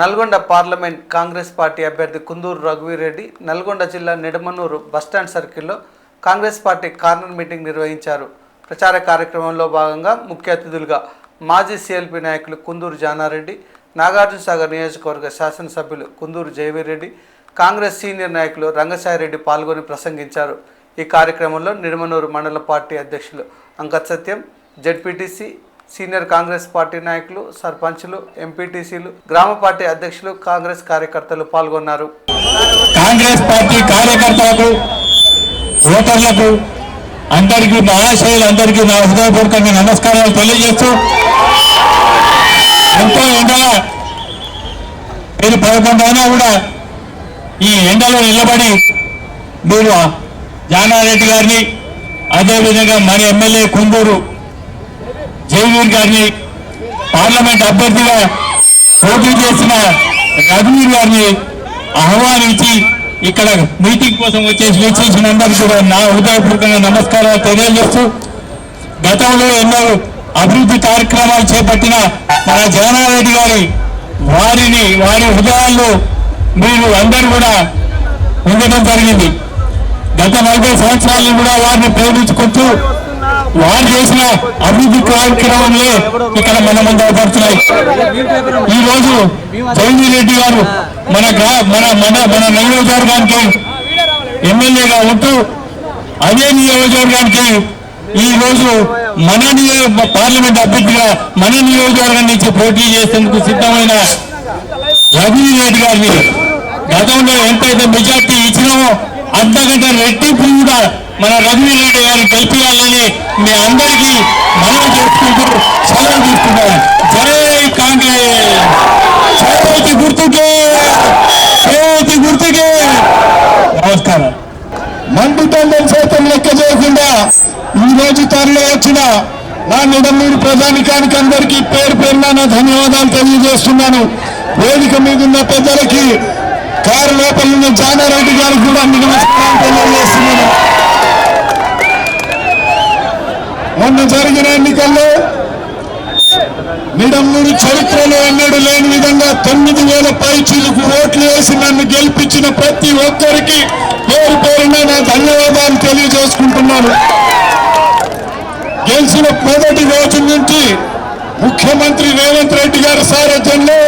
Nalgonda parliament Congress party అభ్యర్థి కుందూరు రఘువీరెడ్డి నల్గొండ జిల్లా Nidamanuru bus stand సర్కిల్లో కాంగ్రెస్ పార్టీ కార్నర్ మీటింగ్ నిర్వహించారు. ప్రచార కార్యక్రమంలో భాగంగా ముఖ్య అతిథులుగా మాజీ సిఎల్పి నాయకులు కుందూరు జానారెడ్డి నాగార్జున సాగర్ నియోజకవర్గ శాసనసభ్యులు కుందూరు జయవీరెడ్డి కాంగ్రెస్ సీనియర్ నాయకులు రంగసాయిరెడ్డి పాల్గొని ప్రసంగించారు. ఈ కార్యక్రమంలో నిడమనూరు మండల పార్టీ అధ్యక్షులు Ankat Satyam ZPTC senior Congress party నాయకులు సర్పంచ్లు ఎంపీటీసీలు గ్రామ పార్టీ అధ్యక్షులు కాంగ్రెస్ కార్యకర్తలు పాల్గొన్నారు. కాంగ్రెస్ పార్టీ కార్యకర్తలకు ఓటర్లకు అందరికీ మహాశయులందరికీ నా హృదయపూర్వకంగా నమస్కారాలు తెలియజేస్తూ ఎంతో ఎండ మీరు పదకొండైనా అయినా కూడా ఈ ఎండలో నిలబడి మీరు జానారెడ్డి గారిని అదేవిధంగా మన ఎమ్మెల్యే కుందూరు జయవీర్ గారిని పార్లమెంట్ అభ్యర్థిగా పోటీ చేసిన రఘువీర్ గారిని ఆహ్వానించి ఇక్కడ మీటింగ్ కోసం వచ్చేసి వీక్షించిన అందరికీ కూడా నా హృదయపూర్వకంగా నమస్కారాలు తెలియజేస్తూ గతంలో ఎన్నో అభివృద్ధి కార్యక్రమాలు చేపట్టిన మన జగన్నారెడ్డి గారి వారిని వారి హృదయాల్లో మీరు అందరూ కూడా ఉండడం జరిగింది. గత నలభై సంవత్సరాలు కూడా వారిని ప్రేమించుకుంటూ వారు చేసిన అభివృద్ధి కార్యక్రమంలో ఇక్కడ మన ముందు పడుతున్నాయి. ఈ రోజు జగన్మోహన్ రెడ్డి గారు మన మన మన మన నియోజకవర్గానికి ఎమ్మెల్యేగా ఉంటూ అదే నియోజకవర్గానికి ఈ రోజు మన నియో పార్లమెంట్ అభ్యర్థిగా మన నియోజకవర్గం నుంచి పోటీ చేసేందుకు సిద్ధమైన రజనీ రెడ్డి గారిని గతంలో ఎంతైతే మెజార్టీ ఇచ్చినామో అంతకంటే రెట్టింపు కూడా మన రవి రెడ్డి గారు గెలిపించాలని మీ అందరికీ మనం చేసుకుంటూ సెలవు తీసుకుంటాం జై కాంగ్రెస్. చేతి గుర్తుకే. చేతి గుర్తుకే. నమస్కారం. మండుతండం సైతం లెక్క చేయకుండా ఈ రోజు తరలి వచ్చిన నా నిడమూరు ప్రధానికానికి అందరికీ పేరు పేరున నా ధన్యవాదాలు తెలియజేస్తున్నాను. వేదిక మీద ఉన్న పెద్దలకి కారు లోపల ఉన్న జానారెడ్డి గారికి కూడా మీ నమస్కారం తెలియజేస్తున్నాను. మొన్న జరిగిన ఎన్నికల్లో నిడమ్మూరు చరిత్రలో ఎన్నడూ లేని విధంగా తొమ్మిది వేల పైచీలకు ఓట్లు వేసి నన్ను గెలిపించిన ప్రతి ఒక్కరికి పేరు పేరున నా ధన్యవాదాలు తెలియజేసుకుంటున్నాను. గెలిచిన మొదటి రోజు నుంచి ముఖ్యమంత్రి రేవంత్ రెడ్డి గారి సారథ్యంలో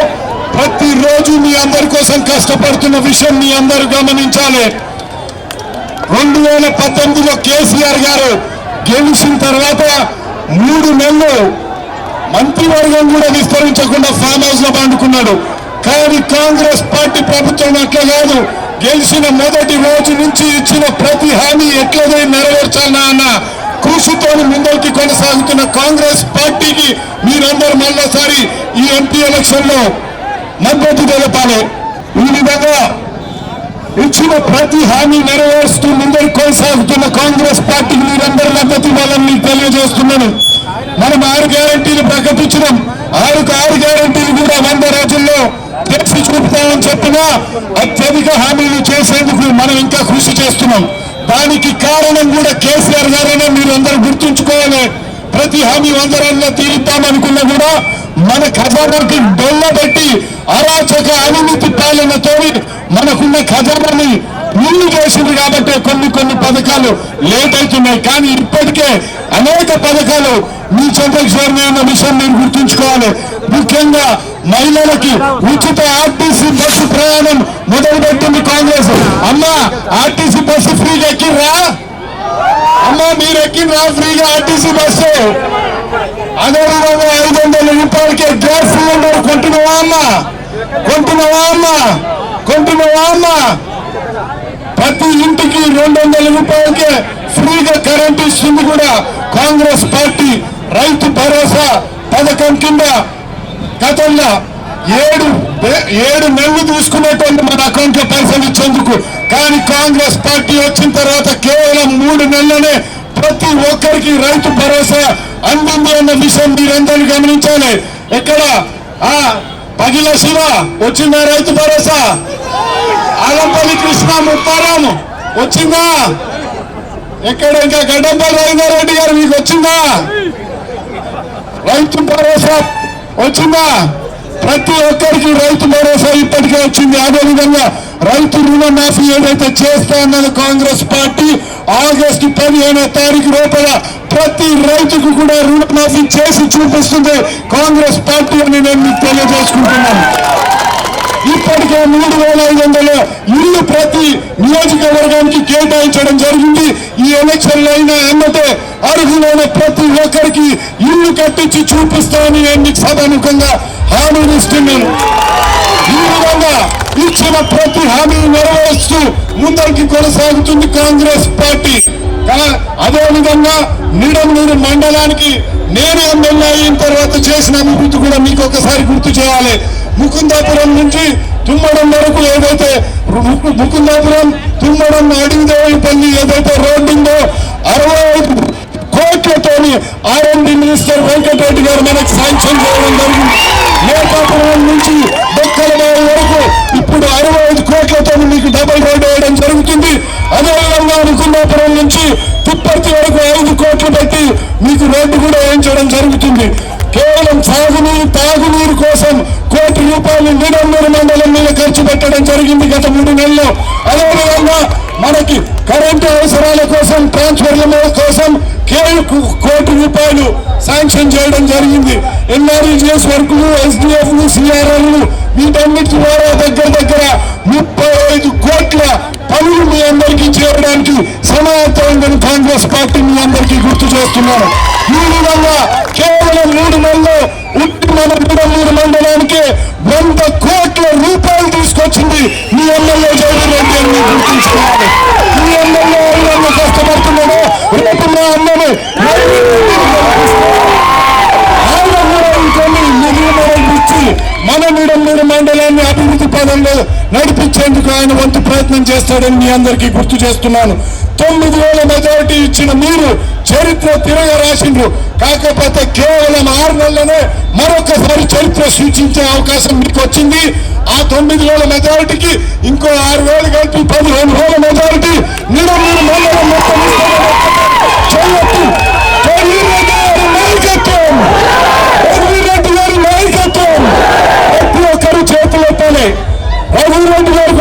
ప్రతిరోజు మీ అందరి కోసం కష్టపడుతున్న విషయం మీ అందరూ గమనించాలి. రెండు వేల పద్దెనిమిదిలో కేసీఆర్ గారు గెలిచిన తర్వాత మూడు నెలలు మంత్రివర్గం కూడా విస్తరించకుండా ఫామ్ హౌస్లో పండుకున్నాడు. కానీ కాంగ్రెస్ పార్టీ ప్రభుత్వం అట్లా కాదు. గెలిచిన మొదటి రోజు నుంచి ఇచ్చిన ప్రతి హామీ ఎట్లదే నెరవేర్చాలన్నా అన్న కృషితో ముందరికి కొనసాగుతున్న కాంగ్రెస్ పార్టీకి మీరందరూ మళ్ళీసారి ఈ ఎంపీ ఎలక్షన్లో మద్దతు తెలపాలి. ఈ విధంగా ఇచ్చిన ప్రతి హామీ నెరవేరుస్తూ ముందరు కొనసాగుతున్న కాంగ్రెస్ పార్టీకి మీరందరూ మద్దతు ఇవ్వాలని మీకు తెలియజేస్తున్నాను. మనం ఆరు గ్యారంటీలు ప్రకటించడం ఆరుకు ఆరు గ్యారంటీలు కూడా వంద రోజుల్లో తెచ్చి చూపుతామని చెప్పినా అత్యధిక హామీలు చేసేందుకు మనం ఇంకా కృషి చేస్తున్నాం. దానికి కారణం కూడా కేసీఆర్ గారనే? మీరు అందరూ గుర్తుంచుకోవాలి. ప్రతి హామీ వంద రోజుల్లో కూడా మన ఖజానాకి డొల్ల పెట్టి అరాచక అవినీతి పాలనతో మనకున్న ఖజానాని ముందు చేసింది కాబట్టి కొన్ని కొన్ని పథకాలు లేట్ అవుతున్నాయి. కానీ ఇప్పటికే అనేక పథకాలు మీ చెంతకు చేరిన విషయం మీరు గుర్తుంచుకోవాలి. ముఖ్యంగా మహిళలకి ఉచిత ఆర్టీసీ బస్సు ప్రయాణం మొదలుపెట్టింది కాంగ్రెస్. అమ్మా ఆర్టీసీ బస్సు ఫ్రీగా ఎక్కిర్రా అమ్మా మీరు ఎక్కిండ్రా? ఫ్రీగా ఆర్టీసీ బస్సు. అదేవిధంగా ఐదు వందల రూపాయలకి గ్యాస్ సిలిండర్ కొంటున్నావా అమ్మ? కొంటున్నావా అమ్మ? కొంటున్నావా అమ్మ? ప్రతి ఇంటికి రెండు వందల రూపాయలకి ఫ్రీగా కరెంట్ ఇస్తుంది కూడా కాంగ్రెస్ పార్టీ. రైతు భరోసా పథకం కింద గతంలో ఏడు ఏడు నెలలు తీసుకునేటువంటి మన అకౌంట్లో పైసలు ఇచ్చేందుకు. కానీ కాంగ్రెస్ పార్టీ వచ్చిన తర్వాత కేవలం మూడు నెలలనే ప్రతి ఒక్కరికి రైతు భరోసా అందింది ఉన్న విషయం మీరందరూ గమనించాలి. ఎక్కడ? ఆ పగిల శివ వచ్చిందా రైతు భరోసా? ఆలంపల్లి కృష్ణ ముప్పారాము వచ్చిందా? ఎక్కడ? ఇంకా గడ్డంపల్లి రవీంద్రారెడ్డి గారు మీకు వచ్చిందా? రైతు భరోసా వచ్చిందా? ప్రతి ఒక్కరికి రైతు భరోసా ఇప్పటికే వచ్చింది. అదేవిధంగా రైతు రుణమాఫీ ఏదైతే చేస్తా అన్నది కాంగ్రెస్ పార్టీ ఆగస్టు పదిహేనో తారీఖు లోపల ప్రతి రైతుకు కూడా రుణమాఫీ చేసి చూపిస్తుంది కాంగ్రెస్ పార్టీ అని నేను మీకు తెలియజేసుకుంటున్నాను. ఇప్పటికే మూడు వేల ఐదు వందల ఇల్లు ప్రతి నియోజకవర్గానికి కేటాయించడం జరిగింది. ఈ ఎలక్షన్లు అయినా అన్నటే అర్హులైన ప్రతి ఒక్కరికి ఇల్లు కట్టించి చూపిస్తామని నేను మీకు సభాముఖంగా హామీనిస్తున్నాను ఈ విధంగా ఇచ్చిన ప్రతి హామీ నెరవేరుస్తూ ముందరికి కొనసాగుతుంది కాంగ్రెస్ పార్టీ. అదే విధంగా నీడమూరు మండలానికి నేను ఎమ్మెల్యే అయిన తర్వాత చేసిన అభివృద్ధి కూడా మీకు ఒకసారి గుర్తు చేయాలి. ముకుందాపురం నుంచి తుమ్మడం వరకు ఏదైతే ముకుందాపురం తుమ్మడం అడిగిదేవులపల్లి ఏదైతే రోడ్డు ఉందో అరవై ఐదు కోట్లతోని ఆర్ఎండి మినిస్టర్ వెంకటరెడ్డి గారు మనకు శాంక్షన్ చేయడం జరిగింది. నుంచి బొక్కల అదేవిధంగా నుంచి తిప్పర్తి వరకు ఐదు కోట్లు పెట్టి మీకు రోడ్డు కూడా వేయించడం జరుగుతుంది. కేవలం సాగునీరు తాగునీరు కోసం కోటి రూపాయలు నిడమూరు మండలం మీద ఖర్చు పెట్టడం జరిగింది గత మూడు నెలల్లో. అదేవిధంగా మనకి కరెంటు అవసరాల కోసం ట్రాన్స్ఫర్ల కోసం కేవలం కోటి రూపాయలు శాంక్షన్ చేయడం జరిగింది. ఎన్ఆర్ఈజిఎస్ వర్కులు ఎస్డిఎఫ్లు సిఆర్ఎల్లు వీటన్నిటి ద్వారా దగ్గర దగ్గర ముప్పై ఐదు కోట్ల పనులు మీ అందరికీ చేయడానికి కాంగ్రెస్ పార్టీ మీ అందరికీ గుర్తు చేస్తున్నాను. ఈ విధంగా కేవలం మూడు నెలలు ఉట్టి మన మూడు మండలానికి వంద కోట్ల రూపాయలు తీసుకొచ్చింది మీ ఎమ్మెల్యే జగన్ రెడ్డి అని మీరు మీ ఎమ్మెల్యే అన్న కష్టపడుతున్నాడు రేపు మా అన్నని మన నిడమూరు మండలాన్ని అభివృద్ధి పదంలో నడిపించేందుకు ఆయన వంతు ప్రయత్నం చేస్తాడని మీ అందరికీ గుర్తు చేస్తున్నాను. తొమ్మిది వేల మెజారిటీ ఇచ్చిన మీరు చరిత్ర తిరగ రాసిండ్రు కాకపోతే కేవలం ఆరు నెలలనే మరొకసారి చరిత్ర సూచించే అవకాశం మీకు వచ్చింది. ఆ తొమ్మిది వేల మెజారిటీకి ఇంకో ఆరు వేలు కలిపి పదిహేను వేల మెజారిటీ నిడమూరు మండలం మొత్తం నాయకత్వం. పెళ్ళిరెడ్డి గారి నాయకత్వం. ప్రతి ఒక్కరు చేతులు రఘురెడ్డి గారు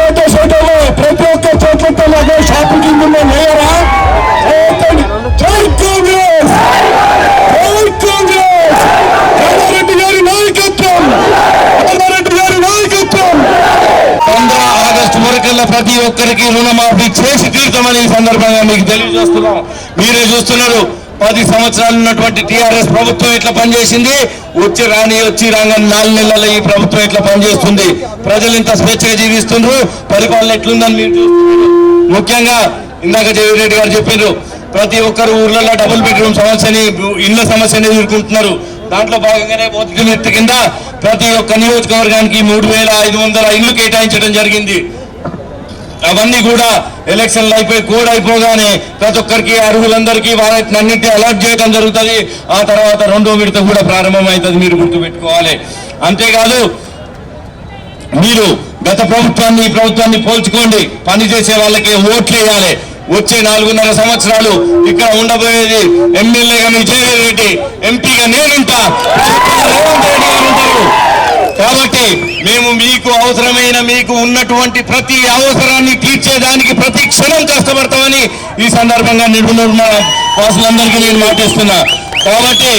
ఉన్న ప్రతి ఒక్కరికి రుణమాఫీ చేసి తీర్థమని ఈ సందర్భంగా మీకు తెలియజేస్తున్నాం. మీరే చూస్తున్నారు పది సంవత్సరాలు ఉన్నటువంటి టిఆర్ఎస్ ప్రభుత్వం ఎట్లా పనిచేసింది? వచ్చి రాని వచ్చి రాగానే నాలుగు నెలల ఈ ప్రభుత్వం ఎట్లా పనిచేస్తుంది? ప్రజలు ఇంత స్వేచ్ఛగా జీవిస్తుండ్రు? పరిపాలన ఎట్లుందని మీరు చూస్తున్నారు. ముఖ్యంగా ఇందాక జగన్రెడ్డి గారు చెప్పిండ్రు ప్రతి ఒక్కరు ఊర్లలో డబుల్ బెడ్రూమ్ సమస్యని ఇళ్ళ సమస్యని ఎదుర్కొంటున్నారు. దాంట్లో భాగంగానే మొదటి మెట్టు కింద ప్రతి ఒక్క నియోజకవర్గానికి మూడు వేల ఐదు వందల ఇల్లు కేటాయించడం జరిగింది. అవన్నీ కూడా ఎలక్షన్లు అయిపోయి కోడ్ అయిపోగానే ప్రతి ఒక్కరికి అర్హులందరికీ వాటిని అన్నింటి అలర్ట్ చేయడం జరుగుతుంది. ఆ తర్వాత రెండో విడత కూడా ప్రారంభమవుతుంది మీరు గుర్తుపెట్టుకోవాలి. అంతేకాదు మీరు గత ప్రభుత్వాన్ని ఈ ప్రభుత్వాన్ని పోల్చుకోండి. పని చేసే వాళ్ళకి ఓట్లు వేయాలి. వచ్చే నాలుగున్నర సంవత్సరాలు ఇక్కడ ఉండబోయేది ఎమ్మెల్యేగా మీ జయవేర్ రెడ్డి ఎంపీగా నేనుంటా రేవంత్ రెడ్డి కాబట్టి మేము మీకు అవసరమైన మీకు ఉన్నటువంటి ప్రతి అవసరాన్ని తీర్చేదానికి ప్రతి క్షణం కష్టపడతామని ఈ సందర్భంగా నిర్మల వాసులందరికీ నేను మాటిస్తున్నా. కాబట్టి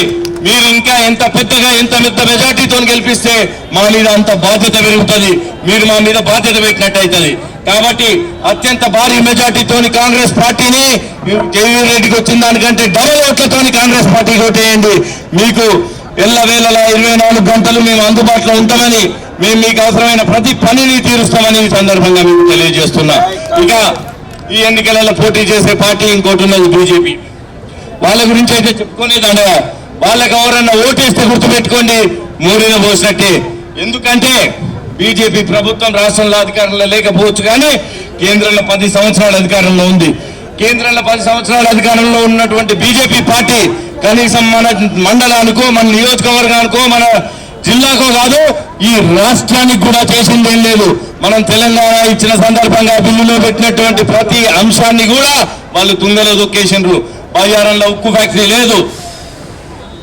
మీరు ఇంకా ఎంత పెద్దగా ఎంత పెద్ద మెజార్టీతో గెలిపిస్తే మా మీద అంత బాధ్యత పెరుగుతుంది. మీరు మా మీద బాధ్యత పెట్టినట్టు అవుతుంది కాబట్టి అత్యంత భారీ మెజార్టీతోని కాంగ్రెస్ పార్టీని జగన్ రెడ్డికి వచ్చిన దానికంటే డబల్ ఓట్లతోని కాంగ్రెస్ పార్టీ ఓటేయండి మీకు ఎల్లవేళలా ఇరవై నాలుగు గంటలు మేము అందుబాటులో ఉంటామని మేము మీకు అవసరమైన ప్రతి పనిని తీరుస్తామని ఈ సందర్భంగా మేము తెలియజేస్తున్నా. ఇక ఈ ఎన్నికలలో పోటీ చేసే పార్టీ ఇంకోటి ఉన్నది బీజేపీ. వాళ్ళ గురించి అయితే చెప్పుకునేది అండగా వాళ్ళకి ఎవరన్నా ఓటేస్తే గుర్తుపెట్టుకోండి మూడిన పోసినట్టే. ఎందుకంటే బీజేపీ ప్రభుత్వం రాష్ట్రంలో అధికారంలో లేకపోవచ్చు కానీ కేంద్రంలో పది సంవత్సరాల అధికారంలో ఉంది. కేంద్రంలో పది సంవత్సరాల అధికారంలో ఉన్నటువంటి బీజేపీ పార్టీ కనీసం మన మండలానికో మన నియోజకవర్గానికో మన జిల్లాకో కాదు ఈ రాష్ట్రానికి కూడా చేసింది ఏం లేదు. మనం తెలంగాణ ఇచ్చిన సందర్భంగా బిల్లులో పెట్టినటువంటి ప్రతి అంశాన్ని కూడా వాళ్ళు తుంగలో దొక్కేసిండ్రు. బయ్యారంలో ఉక్కు ఫ్యాక్టరీ లేదు.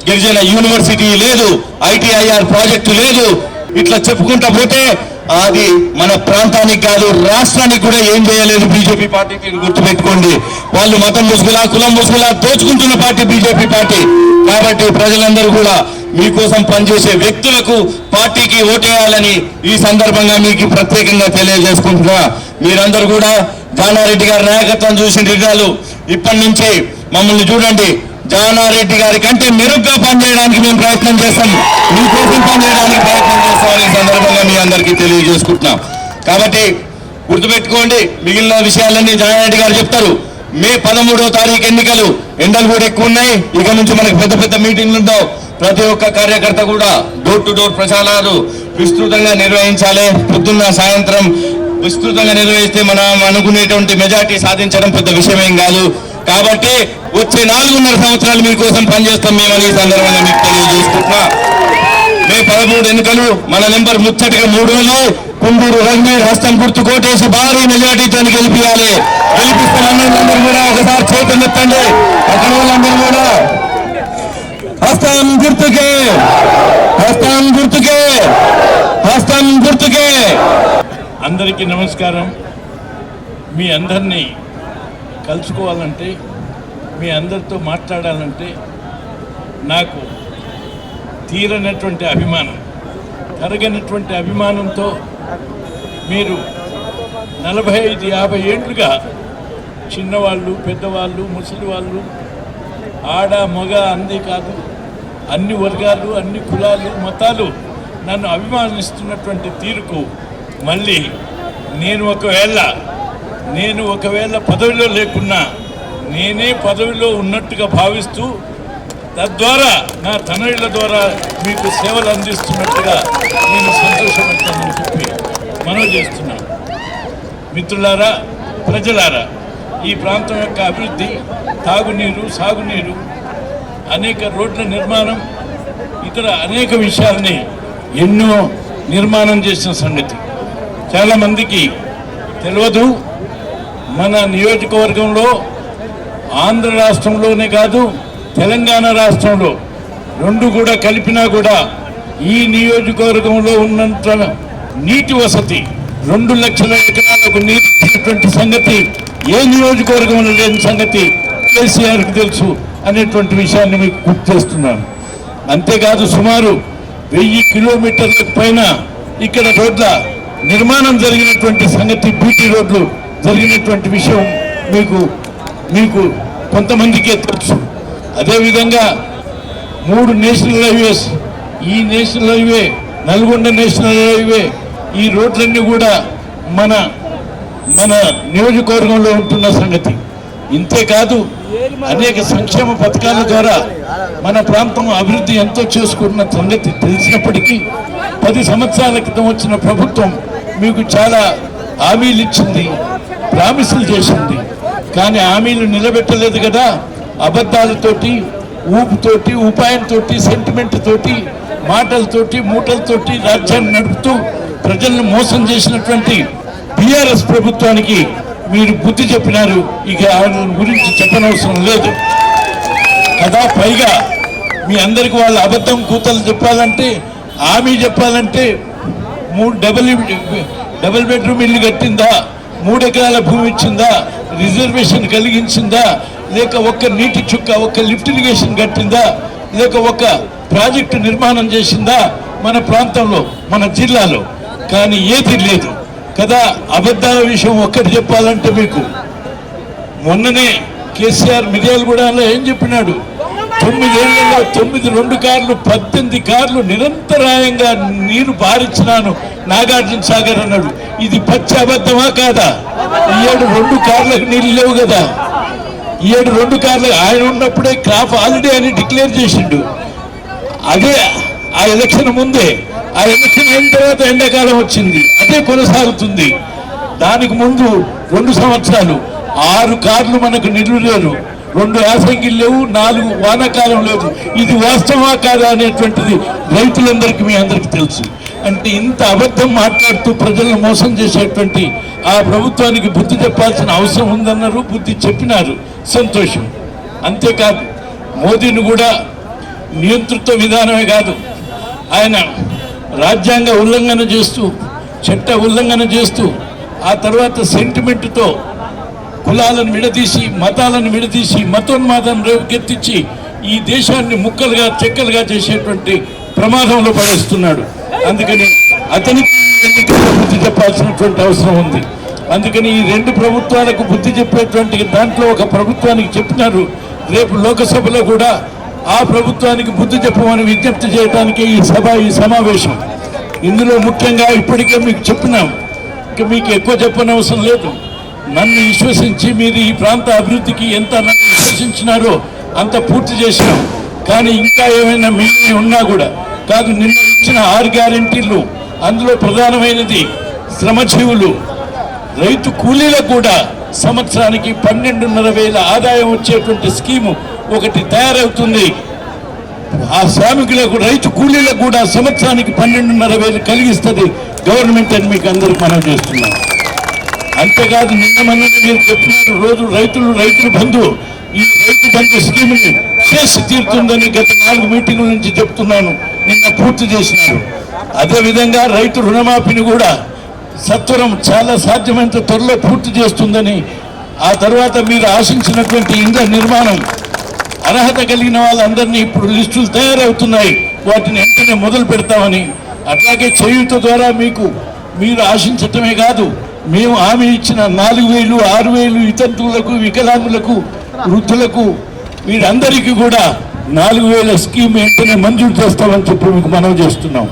గిరిజన యూనివర్సిటీ లేదు. ఐటీఐఆర్ ప్రాజెక్టు లేదు. ఇట్లా చెప్పుకుంటా పోతే అది మన ప్రాంతానికి కాదు రాష్ట్రానికి కూడా ఏం చేయలేదు బీజేపీ పార్టీ. మీరు గుర్తుపెట్టుకోండి వాళ్ళు మతం ముసుగులా కులం ముసుగులా దోచుకుంటున్న పార్టీ బీజేపీ పార్టీ. కాబట్టి ప్రజలందరూ కూడా మీకోసం పనిచేసే వ్యక్తులకు పార్టీకి ఓటేయాలని ఈ సందర్భంగా మీకు ప్రత్యేకంగా తెలియజేసుకుంటున్నా. మీరందరూ కూడా జానారెడ్డి గారి నాయకత్వం చూసిన రిజాలు ఇప్పటి నుంచి మమ్మల్ని చూడండి. జానారెడ్డి గారి కంటే మెరుగ్గా పనిచేయడానికి మేము ప్రయత్నం చేస్తాం. మీకోసం పనిచేయడానికి ప్రయత్నం చేస్తామని ఈ సందర్భంగా మీ అందరికీ తెలియజేసుకుంటున్నాం. కాబట్టి గుర్తుపెట్టుకోండి మిగిలిన విషయాలన్నీ జానారెడ్డి గారు చెప్తారు. మే పదమూడవ తారీఖు ఎన్నికలు ఎండలు కూడా ఎక్కువ ఉన్నాయి. ఇక నుంచి మనకు పెద్ద పెద్ద మీటింగ్లు ఉంటావు ప్రతి ఒక్క కార్యకర్త కూడా డోర్ టు డోర్ ప్రచారాలు విస్తృతంగా నిర్వహించాలి. పొద్దున్న సాయంత్రం విస్తృతంగా నిర్వహిస్తే మనం అనుకునేటువంటి మెజార్టీ సాధించడం పెద్ద విషయమేం కాదు. కాబట్టి వచ్చే నాలుగున్నర సంవత్సరాలు మీకోసం పనిచేస్తాం మేమని ఈ సందర్భంగా మీకు తెలియజేసుకుంటున్నా. మే పదమూడు ఎన్నికలు మన నెంబర్ ముచ్చటగా మూడు రోజులు. కుండూరు రంగీర్ హస్తం గుర్తు కోటేసి భారీ మెజార్టీతో గెలిపించాలి గెలిపిస్తున్న కూడా ఒకసారి చేతులు ఎత్తండి అక్కడ వాళ్ళందరూ కూడా. హస్తం గుర్తుకే హస్తం గుర్తుకే హస్తం గుర్తుకే. అందరికీ నమస్కారం. మీ అందరినీ కలుసుకోవాలంటే మీ అందరితో మాట్లాడాలంటే నాకు తీరనటువంటి అభిమానం తరగనటువంటి అభిమానంతో మీరు నలభై ఐదు యాభై ఏళ్ళుగా చిన్నవాళ్ళు పెద్దవాళ్ళు ముసలి వాళ్ళు ఆడ మగ అందే కాదు అన్ని వర్గాలు అన్ని కులాలు మతాలు నన్ను అభిమానిస్తున్నటువంటి తీరుకు మళ్ళీ నేను ఒకవేళ నేను ఒకవేళ పదవిలో లేకున్నా నేనే పదవిలో ఉన్నట్టుగా భావిస్తూ తద్వారా నా తనయుల ద్వారా మీకు సేవలు అందిస్తున్నట్టుగా నేను సంతోషపడతానని చెప్పి మనవి చేస్తున్నాను మిత్రులారా ప్రజలారా ఈ ప్రాంతం యొక్క అభివృద్ధి తాగునీరు సాగునీరు అనేక రోడ్ల నిర్మాణం ఇతర అనేక విషయాల్ని ఎన్నో నిర్మాణం చేసిన సంగతి. చాలామందికి తెలియదు. మన నియోజకవర్గంలో ఆంధ్ర రాష్ట్రంలోనే కాదు తెలంగాణ రాష్ట్రంలో రెండు కూడా కలిపినా కూడా ఈ నియోజకవర్గంలో ఉన్నంత నీటి వసతి రెండు లక్షల ఎకరాలకు నీరు ఇచ్చినటువంటి సంగతి ఏ నియోజకవర్గంలో లేని సంగతి కేసీఆర్కి తెలుసు అనేటువంటి విషయాన్ని మీకు గుర్తు చేస్తున్నాను. అంతేకాదు సుమారు వెయ్యి కిలోమీటర్లకు పైన ఇక్కడ రోడ్ల నిర్మాణం జరిగినటువంటి సంగతి బీటీ రోడ్లు జరిగినటువంటి విషయం మీకు మీకు కొంతమందికే తెలుసు. అదేవిధంగా మూడు నేషనల్ హైవేస్ ఈ national highway Nalgonda national highway ఈ రోడ్లన్నీ కూడా మన మన నియోజకవర్గంలో ఉంటున్న సంగతి. ఇంతేకాదు అనేక సంక్షేమ పథకాల ద్వారా మన ప్రాంతం అభివృద్ధి ఎంతో చేసుకున్న సంగతి తెలిసినప్పటికీ పది సంవత్సరాల క్రితం వచ్చిన ప్రభుత్వం మీకు చాలా హామీలు ఇచ్చింది ప్రామిసులు చేసింది. కానీ హామీలు నిలబెట్టలేదు కదా. అబద్ధాలతోటి ఊపుతోటి ఉపాయంతో సెంటిమెంట్ తోటి మాటలతోటి మూటలతోటి రాజ్యాన్ని నడుపుతూ ప్రజలను మోసం చేసినటువంటి బీఆర్ఎస్ ప్రభుత్వానికి మీరు బుద్ధి చెప్పినారు. ఇక ఆయన గురించి చెప్పనవసరం లేదు. కదా పైగా మీ అందరికి వాళ్ళ అబద్ధం కూతలు చెప్పాలంటే హామీ చెప్పాలంటే మూడు డబుల్ డబుల్ బెడ్రూమ్ ఇల్లు కట్టిందా? మూడెకరాల భూమి ఇచ్చిందా? రిజర్వేషన్ కలిగించిందా? లేక ఒక్క నీటి చుక్క ఒక్క లిఫ్ట్ ఇరిగేషన్ కట్టిందా? లేక ఒక్క ప్రాజెక్టు నిర్మాణం చేసిందా? మన ప్రాంతంలో మన జిల్లాలో. కానీ ఏది లేదు. కదా అబద్ధాల విషయం ఒక్కటి చెప్పాలంటే మీకు. మొన్ననే కేసీఆర్ మిర్యాలగూడలో ఏం చెప్పినాడు? తొమ్మిదేళ్ళలో తొమ్మిది రెండు కార్లు పద్దెనిమిది కార్లు నిరంతరాయంగా నీరు పారించినాను. నాగార్జున సాగర్ అన్నాడు ఇది పచ్చి అబద్ధమా కాదా? ఈ ఏడు రెండు కార్లకు నీళ్ళు లేవు కదా. ఈ ఏడు రెండు కార్లు ఆయన ఉన్నప్పుడే క్రాప్ హాలిడే అని డిక్లేర్ చేసిండు. అదే ఆ ఎలక్షన్ ముందే ఆ ఎలక్షన్ అయిన తర్వాత ఎండాకాలం వచ్చింది. అదే కొనసాగుతుంది. దానికి ముందు రెండు సంవత్సరాలు ఆరు కార్లు మనకు నిలువలేరు రెండు యాసంగిలు లేవు నాలుగు వానాకాలం లేదు ఇది వాస్తవా కాదా అనేటువంటిది రైతులందరికీ మీ అందరికీ తెలుసు. అంటే ఇంత అబద్ధం మాట్లాడుతూ ప్రజలను మోసం చేసేటువంటి ఆ ప్రభుత్వానికి బుద్ధి చెప్పాల్సిన అవసరం ఉందన్నారు బుద్ధి చెప్పినారు. సంతోషం. అంతేకాదు మోదీని కూడా నియంతృత్వ విధానమే కాదు. ఆయన రాజ్యాంగ ఉల్లంఘన చేస్తూ చట్ట ఉల్లంఘన చేస్తూ ఆ తర్వాత సెంటిమెంట్తో కులాలను విడదీసి మతాలను విడదీసి మతోన్మాదం రేపుకెత్తించి ఈ దేశాన్ని ముక్కలుగా చెక్కలుగా చేసేటువంటి ప్రమాదంలో పడేస్తున్నాడు. అందుకని అతనికి ఎన్నికల్లో బుద్ధి చెప్పాల్సినటువంటి అవసరం ఉంది. అందుకని ఈ రెండు ప్రభుత్వాలకు బుద్ధి చెప్పేటువంటి దాంట్లో ఒక ప్రభుత్వానికి చెప్పినారు. రేపు లోకసభలో కూడా ఆ ప్రభుత్వానికి బుద్ధి చెప్పమని విజ్ఞప్తి చేయడానికి ఈ సభ ఈ సమావేశం. ఇందులో ముఖ్యంగా ఇప్పటికే మీకు చెప్పినాం. ఇక మీకు ఎక్కువ చెప్పనవసరం లేదు. నన్ను విశ్వసించి మీరు ఈ ప్రాంత అభివృద్ధికి ఎంత నన్ను విశ్వసించినారో అంత పూర్తి చేసినాం. కానీ ఇంకా ఏమైనా మిగిలి ఉన్నా కూడా కాదు నిన్న ఇచ్చిన ఆరు గ్యారంటీలు అందులో ప్రధానమైనది శ్రమజీవులు రైతు కూలీలకు కూడా సంవత్సరానికి పన్నెండున్నర వేల ఆదాయం వచ్చేటువంటి స్కీము ఒకటి తయారవుతుంది. ఆ శ్రామికులకు రైతు కూలీలకు కూడా సంవత్సరానికి పన్నెండున్నర వేలు కలిగిస్తుంది. గవర్నమెంట్ అని మీకు అందరికి మనం చేస్తున్నాం అంతేకాదు నిన్న మొన్న మీరు చెప్పినారు రోజు రైతులు రైతులు బంధు. ఈ రైతు బంధు స్కీమ్ని చేసి తీరుతుందని గత నాలుగు మీటింగుల నుంచి చెప్తున్నాను. నిన్న పూర్తి చేసినారు. అదేవిధంగా రైతు రుణమాఫీని కూడా సత్వరం చాలా సాధ్యమైనంత త్వరలో పూర్తి చేస్తుందని ఆ తర్వాత మీరు ఆశించినటువంటి ఇండ్ల నిర్మాణం అర్హత కలిగిన వాళ్ళందరినీ ఇప్పుడు లిస్టులు తయారవుతున్నాయి. వాటిని వెంటనే మొదలు పెడతామని అట్లాగే చేయూత ద్వారా మీకు మీరు ఆశించటమే కాదు మేము హామీ ఇచ్చిన నాలుగు వేలు ఆరు వేలు ఇతంతువులకు వికలాంగులకు వృద్ధులకు వీరందరికీ కూడా నాలుగు వేల స్కీమ్ వెంటనే మంజూరు చేస్తామని చెప్పి మీకు మనం చేస్తున్నాం.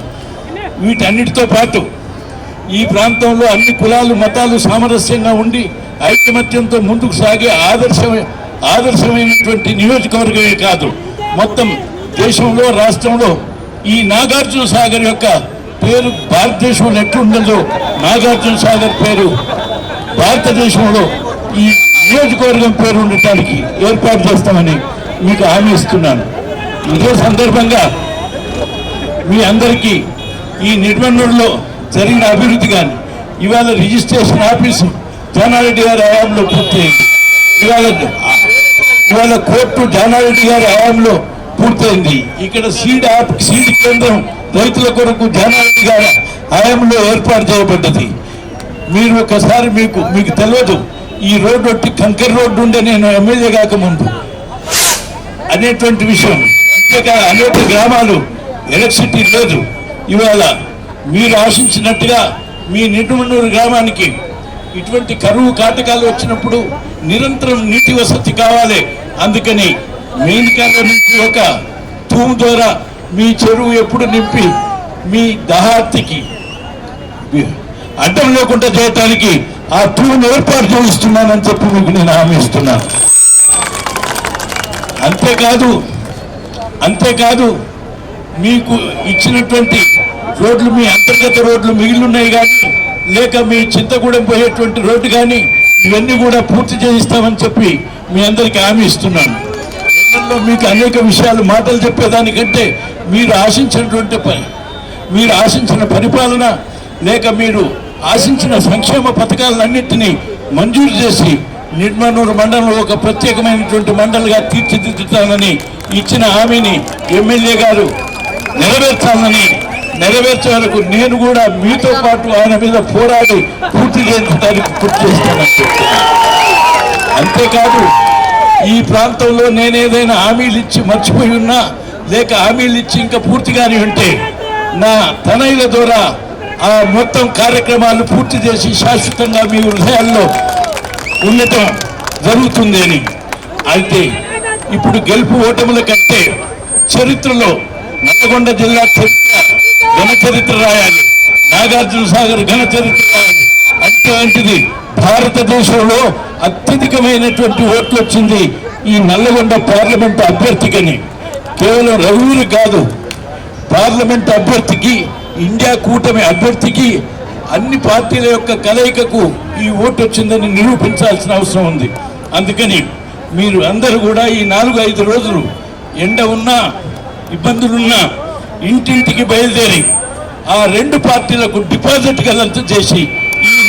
వీటన్నిటితో పాటు ఈ ప్రాంతంలో అన్ని కులాలు మతాలు సామరస్యంగా ఉండి ఐకమత్యంతో ముందుకు సాగే ఆదర్శమే ఆదర్శమైనటువంటి నియోజకవర్గమే కాదు. మొత్తం దేశంలో రాష్ట్రంలో ఈ నాగార్జున సాగర్ యొక్క పేరు భారతదేశంలో ఎట్లుండదో నాగార్జున సాగర్ పేరు భారతదేశంలో ఈ నియోజకవర్గం పేరు ఉండటానికి ఏర్పాటు చేస్తామని మీకు హామీ ఇస్తున్నాను. ఇదే సందర్భంగా మీ అందరికీ ఈ నిర్మణంలో జరిగిన అభివృద్ధి కానీ ఇవాళ రిజిస్ట్రేషన్ ఆఫీసు జానారెడ్డి గారి హయాంలో పూర్తయింది. ఇవాళ ఇవాళ కోర్టు జానారెడ్డి గారి హయాంలో పూర్తయింది. ఇక్కడ సీడ్ యాప్ సీడ్ కేంద్రం రైతుల కొరకు జానారెడ్డి గారి హయాంలో ఏర్పాటు చేయబడ్డది. మీరు ఒకసారి మీకు మీకు తెలియదు ఈ రోడ్డు ఒట్టి కంకర్ రోడ్డు ఉండే నేను ఎమ్మెల్యే కాకముందు. అనేటువంటి విషయం అంతేకాదు అనేక గ్రామాలు ఎలక్ట్రిసిటీ లేదు. ఇవాళ మీరు ఆశించినట్టుగా మీ నిడుమనూరు గ్రామానికి ఇటువంటి కరువు కాటకాలు వచ్చినప్పుడు నిరంతరం నీటి వసతి కావాలి. అందుకని మెయిన్ కాలువ నుంచి ఒక తూము ద్వారా మీ చెరువు ఎప్పుడు నింపి మీ దహార్తికి అడ్డం లేకుండా చేయటానికి ఆ తూము ఏర్పాటు చేయిస్తున్నానని చెప్పి మీకు నేను హామీ ఇస్తున్నాను. అంతేకాదు అంతేకాదు మీకు ఇచ్చినటువంటి రోడ్లు మీ అంతర్గత రోడ్లు మిగిలి ఉన్నాయి కానీ లేక మీ చింతగూడెం పోయేటువంటి రోడ్డు కానీ ఇవన్నీ కూడా పూర్తి చేయిస్తామని చెప్పి మీ అందరికీ హామీ ఇస్తున్నాను. ఎన్నెల్లో మీకు అనేక విషయాలు మాటలు చెప్పేదానికంటే మీరు ఆశించినటువంటి పని మీరు ఆశించిన పరిపాలన లేక మీరు ఆశించిన సంక్షేమ పథకాలన్నింటినీ మంజూరు చేసి నిర్మనూరు మండలంలో ఒక ప్రత్యేకమైనటువంటి మండలిగా తీర్చిదిద్దుతానని ఇచ్చిన హామీని ఎమ్మెల్యే గారు నెరవేర్చాలని నెరవేర్చే వరకు నేను కూడా మీతో పాటు ఆయన మీద పోరాడి పూర్తి చేయడానికి పూర్తి చేస్తానని చెప్తున్నాను. అంతేకాదు ఈ ప్రాంతంలో నేనేదైనా హామీలు ఇచ్చి మర్చిపోయి ఉన్నా లేక హామీలు ఇచ్చి ఇంకా పూర్తిగానే ఉంటే నా తనయుల ద్వారా ఆ మొత్తం కార్యక్రమాలు పూర్తి చేసి శాశ్వతంగా మీ హృదయాల్లో ఉండటం జరుగుతుంది అని. అయితే ఇప్పుడు గెలుపు ఓటముల కంటే చరిత్రలో నల్గొండ జిల్లా చరిత్ర ఘన చరిత్ర రాయాలి. నాగార్జున సాగర్ ఘన చరిత్ర రాయాలి. అంటే ఏంటిది? భారతదేశంలో అత్యధికమైనటువంటి ఓట్లు వచ్చింది ఈ నల్లగొండ పార్లమెంట్ అభ్యర్థికని. కేవలం రఘువీరు కాదు పార్లమెంట్ అభ్యర్థికి ఇండియా కూటమి అభ్యర్థికి అన్ని పార్టీల యొక్క కలయికకు ఈ ఓటు వచ్చిందని నిరూపించాల్సిన అవసరం ఉంది. అందుకని మీరు అందరూ కూడా ఈ నాలుగు ఐదు రోజులు ఎండ ఉన్నా ఇబ్బందులున్నా ఇంటింటికి బయలుదేరి ఆ రెండు పార్టీలకు డిపాజిట్ గలంత చేసి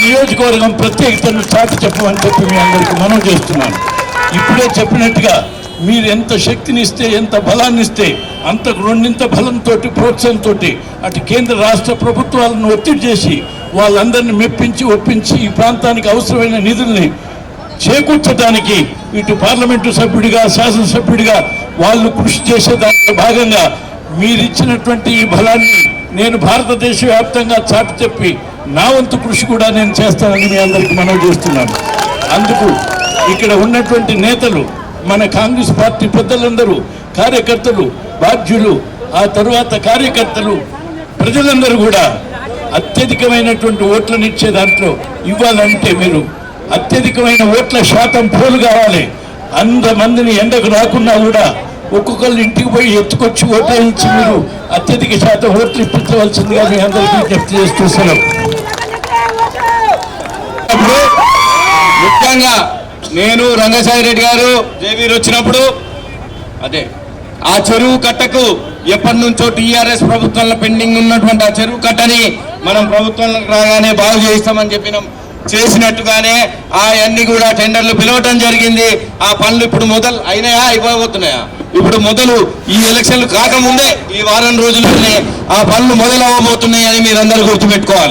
నియోజకవర్గం ప్రత్యేకతను చాటి చెప్పమని చెప్పి మీ అందరికీ మనం చేస్తున్నాను. ఇప్పుడే చెప్పినట్టుగా మీరు ఎంత శక్తిని ఇస్తే ఎంత బలాన్ని ఇస్తే అంతకు రెండింత బలంతో ప్రోత్సాహంతో అటు కేంద్ర రాష్ట్ర ప్రభుత్వాలను ఒత్తిడి చేసి వాళ్ళందరినీ మెప్పించి ఒప్పించి ఈ ప్రాంతానికి అవసరమైన నిధుల్ని చేకూర్చడానికి ఇటు పార్లమెంటు సభ్యుడిగా శాసనసభ్యుడిగా వాళ్ళు కృషి చేసే దాంట్లో భాగంగా మీరిచ్చినటువంటి ఈ బలాన్ని నేను భారతదేశ వ్యాప్తంగా చాటి చెప్పి నా వంతు కృషి కూడా నేను చేస్తానని మీ అందరికీ మనవి చేస్తున్నాను. అందుకు ఇక్కడ ఉన్నటువంటి నేతలు మన కాంగ్రెస్ పార్టీ పెద్దలందరూ కార్యకర్తలు బాధ్యులు ఆ తరువాత కార్యకర్తలు ప్రజలందరూ కూడా అత్యధికమైనటువంటి ఓట్లను ఇచ్చే దాంట్లో ఇవ్వాలంటే మీరు అత్యధికమైన ఓట్ల శాతం పోలు కావాలి. అంతమందిని ఎండకు రాకున్నా కూడా ఒక్కొక్కళ్ళు ఇంటికి పోయి ఎత్తుకొచ్చి ఓటేయించి మీరు అత్యధిక శాతం ఓట్లు ఇప్పించవలసిందిగా మీ అందరికీ విజ్ఞప్తి చేస్తున్నాం ముఖ్యంగా నేను రంగసాయి రెడ్డి గారు జేవీర్ వచ్చినప్పుడు అదే ఆ చెరువు కట్టకు ఎప్పటి నుంచో టీఆర్ఎస్ ప్రభుత్వంలో పెండింగ్ ఉన్నటువంటి ఆ చెరువు కట్టని మనం ప్రభుత్వంలోకి రాగానే బాగు చేయిస్తామని చెప్పినాం. చేసినట్టుగానే ఆయన్ని కూడా టెండర్లు పిలవటం జరిగింది. ఆ పనులు ఇప్పుడు మొదలు అయినాయా అయిపోబోతున్నాయా? ఇప్పుడు మొదలు ఈ ఎలక్షన్లు కాకముందే ఈ వారం రోజుల్లోనే ఆ పనులు మొదలవ్వబోతున్నాయి అని మీరందరూ గుర్తుపెట్టుకోవాలి.